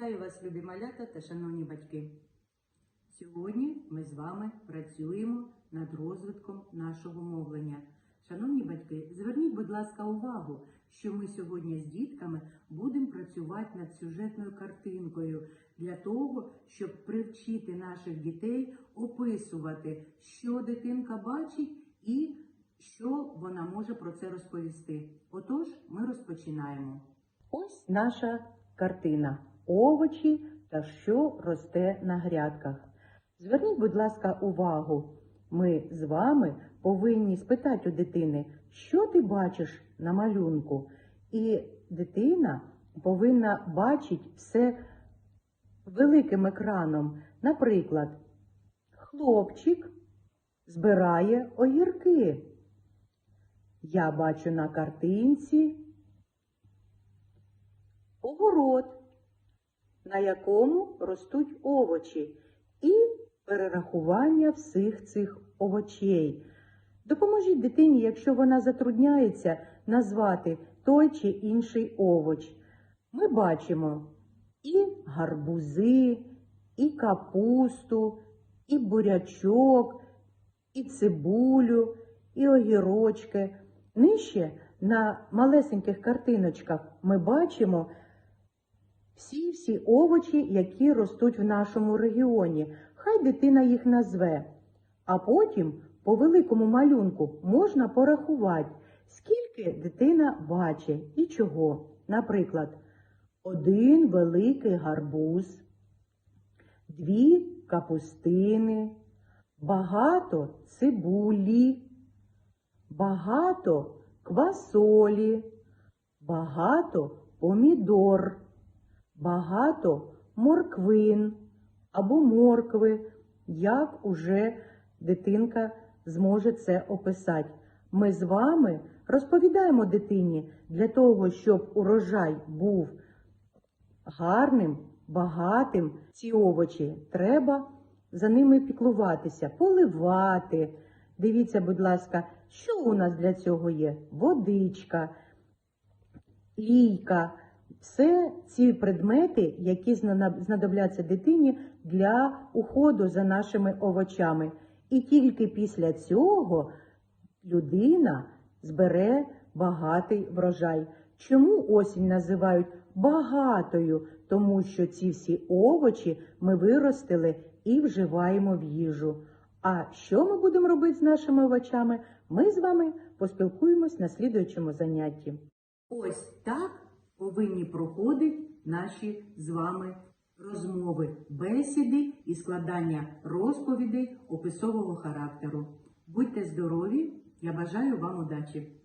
Вітаю вас, любі малята та шановні батьки. Сьогодні ми з вами працюємо над розвитком нашого мовлення. Шановні батьки, зверніть, будь ласка, увагу, що ми сьогодні з дітками будемо працювати над сюжетною картинкою для того, щоб привчити наших дітей описувати, що дитинка бачить і що вона може про це розповісти. Отож, ми розпочинаємо. Ось наша картина овочі та що росте на грядках. Зверніть, будь ласка, увагу. Ми з вами повинні спитати у дитини, що ти бачиш на малюнку. І дитина повинна бачити все великим екраном. Наприклад, хлопчик збирає огірки. Я бачу на картинці огород, на якому ростуть овочі, і перерахування всіх цих овочей. Допоможіть дитині, якщо вона затрудняється, назвати той чи інший овоч. Ми бачимо і гарбузи, і капусту, і бурячок, і цибулю, і огірочки. Нижче на малесеньких картиночках ми бачимо всі-всі овочі, які ростуть в нашому регіоні. Хай дитина їх назве. А потім по великому малюнку можна порахувати, скільки дитина бачить і чого. Наприклад, один великий гарбуз, дві капустини, багато цибулі, багато квасолі, багато помідор, багато морквин або моркви, як уже дитинка зможе це описати. Ми з вами розповідаємо дитині для того, щоб урожай був гарним, багатим. Ці овочі треба за ними піклуватися, поливати. Дивіться, будь ласка, що у нас для цього є? Водичка, лійка. Все ці предмети, які знадобляться дитині для уходу за нашими овочами. І тільки після цього людина збере багатий врожай. Чому осінь називають багатою? Тому що ці всі овочі ми виростили і вживаємо в їжу. А що ми будемо робити з нашими овочами? Ми з вами поспілкуємось на слідуючому занятті. Ось так повинні проходити наші з вами розмови, бесіди і складання розповідей описового характеру. Будьте здорові! Я бажаю вам удачі!